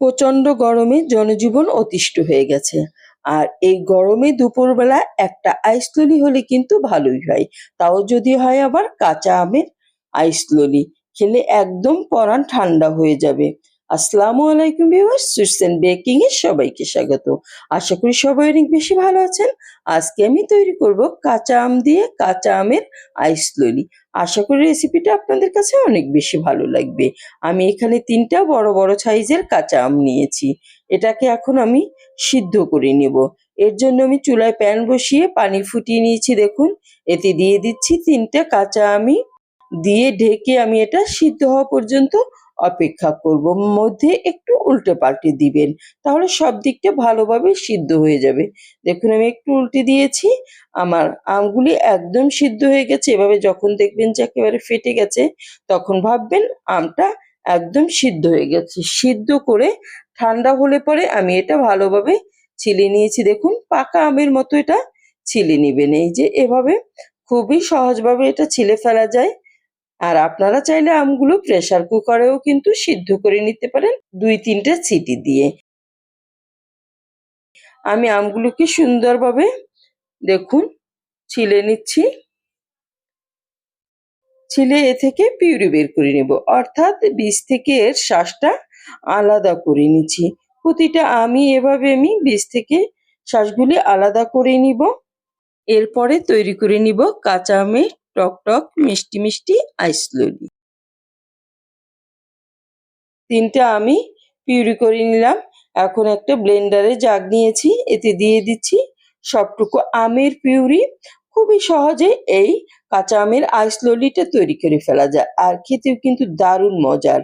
প্রচণ্ড গরমে জনজীবন অতিষ্ঠ হয়ে গেছে। আর এই গরমে দুপুরবেলা একটা আইস ললি হলে কিন্তু ভালোই হয়। তাও যদি হয় আবার কাঁচা আমের আইস ললি খেলে একদম পরান ঠান্ডা হয়ে যাবে। আসসালামু আলাইকুম ভিউয়ার্স সুইটস বেকিং এর সবাইকে স্বাগত। আশা করি সবাই অনেক বেশি ভালো আছেন। আজকে আমি তৈরি করব কাঁচা আম দিয়ে কাঁচা আমের আইস ললি। আশা করি রেসিপিটা আপনাদের কাছে অনেক বেশি ভালো লাগবে। আমি এখানে তিনটা বড় বড় সাইজের কাঁচা আম নিয়েছি। এটাকে এখন আমি সিদ্ধ করে নেব। এর জন্য আমি চুলায় প্যান বসিয়ে পানি ফুটিয়ে নিয়েছি, দেখুন। এতে দিয়ে দিচ্ছি তিনটা কাঁচা আমি। দিয়ে ঢেকে আমি এটা সিদ্ধ হওয়া পর্যন্ত অপেক্ষা করব। মধ্যে একটু উল্টে পাল্টে দিবেন, তাহলে সব দিকটা ভালোভাবে সিদ্ধ হয়ে যাবে। দেখুন, আমি একটু উল্টে দিয়েছি। আমার আমগুলি একদম সিদ্ধ হয়ে গেছে। এভাবে যখন দেখবেন যে একেবারে ফেটে গেছে, তখন ভাববেন আমটা একদম সিদ্ধ হয়ে গেছে। সিদ্ধ করে ঠান্ডা হলে পরে আমি এটা ভালোভাবে ছিলে নিয়েছি। দেখুন, পাকা আমের মতো এটা ছিলে নেবেন। এই যে এভাবে খুবই সহজভাবে এটা ছিলে ফেলা যায়। আর আপনারা চাইলে আমগুলো প্রেসার কুকারেও কিন্তু সিদ্ধ করে নিতে পারেন দুই তিনটে সিটি দিয়ে। আমি আমগুলোকে সুন্দরভাবে দেখুন, ছিলে নিচ্ছি। ছিলে এ থেকে পিউরি বের করে নেব। অর্থাৎ বীজ থেকে এর শ্বাসটা আলাদা করে নিচ্ছি। প্রতিটা আমি এভাবে আমি বীজ থেকে শ্বাসগুলি আলাদা করে নিব। এরপরে তৈরি করে নিব কাঁচা আমের টক টক, মিষ্টি মিষ্টি আইস ললি তিনটা আমি পিউরি করে নিলাম। এখন একটা ব্লেন্ডারে জাগ নিয়েছি, এতে দিয়ে দিচ্ছি সবটুকু আমের পিউরি। খুবই সহজে এই কাঁচা আমের আইস ললিটা তৈরি করে ফেলা যায়, আর খেতেও কিন্তু দারুণ মজার।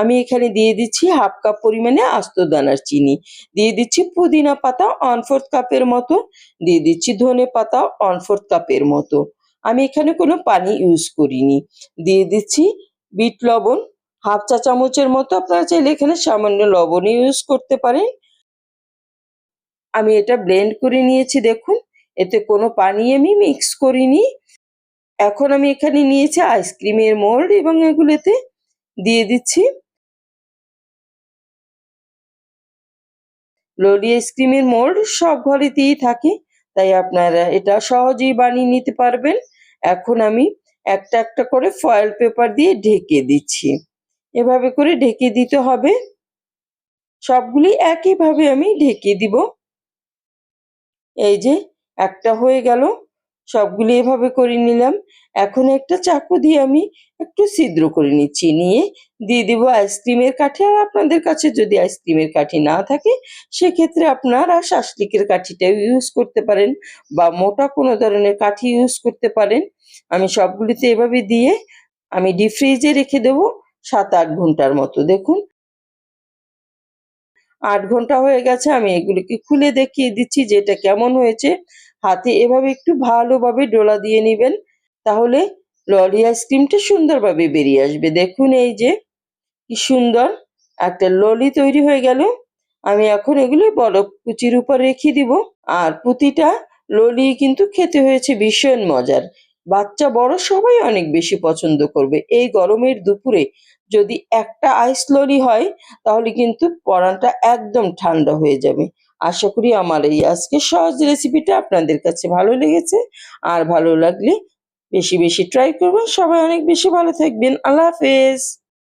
আমি এখানে দিয়ে দিচ্ছি হাফ কাপ পরিমাণে আস্ত দানার চিনি। দিয়ে দিচ্ছি পুদিনা পাতা ওয়ান ফোর্থ কাপের মতো। দিয়ে দিচ্ছি ধনে পাতা ওয়ান ফোর্থ কাপের মতো। আমি এখানে কোনো পানি ইউজ করিনি। দিয়ে দিচ্ছি বিট লবণ, হাফ চা চামচের মতো আপনারা চাইলে এখানে সামান্য লবণ ইউজ করতে পারেন। আমি এটা ব্লেন্ড করে নিয়েছি দেখুন, এতে কোনো পানি আমি মিক্স করিনি। এখন আমি এখানে নিয়েছি আইসক্রিমের মোল্ড এবং এগুলোতে দিয়ে দিচ্ছি। ললি আইসক্রিমের মোল্ড সব ঘরেতেই থাকে। তাই আপনারা এটা সহজেই বানিয়ে নিতে পারবেন। এখন আমি একটা একটা করে ফয়েল পেপার দিয়ে ঢেকে দিচ্ছি। এভাবে করে ঢেকে দিতে হবে। সবগুলি একইভাবে আমি ঢেকে দিব। এই যে একটা হয়ে গেল। সবগুলি এভাবে করে নিলাম। এখন একটা চাকু দিয়ে আমি একটু ছিদ্র করে নিচ্ছি। নিয়ে দিয়ে দিব আইসক্রিমের কাঠি। আর আপনাদের কাছে যদি আইসক্রিমের কাঠি না থাকে, সেক্ষেত্রে আপনারা শাসলিকের কাঠিটাও ইউজ করতে পারেন বা মোটা কোনো ধরনের কাঠি ইউজ করতে পারেন। আমি সবগুলিতে এভাবে দিয়ে আমি ডিপ ফ্রিজে রেখে দেবো সাত আট ঘণ্টার মতো। দেখুন আট ঘণ্টা হয়ে গেছে, আমি এগুলিকে খুলে দেখিয়ে দিচ্ছি যে এটা কেমন হয়েছে। হাতে এভাবে একটু ভালোভাবে ডোলা দিয়ে নেবেন, তাহলে ললি আইসক্রিমটা সুন্দরভাবে বেরিয়ে আসবে। দেখুন এই যে, কি সুন্দর একটা ললি তৈরি হয়ে গেল। আমি এখন এগুলো বরফ কুচির উপর রেখে দিব। আর প্রতিটা ললি কিন্তু খেতে হয়েছে ভীষণ মজার। বাচ্চা বড় সবাই অনেক বেশি পছন্দ করবে। এই গরমের দুপুরে যদি একটা আইস লরি হয়, তাহলে কিন্তু পরানটা একদম ঠান্ডা হয়ে যাবে। আশা করি আমার এই আজকে সহজ রেসিপিটা আপনাদের কাছে ভালো লেগেছে। আর ভালো লাগলে বেশি বেশি ট্রাই করবেন। সবাই অনেক বেশি ভালো থাকবেন। আল্লাহ হাফেজ।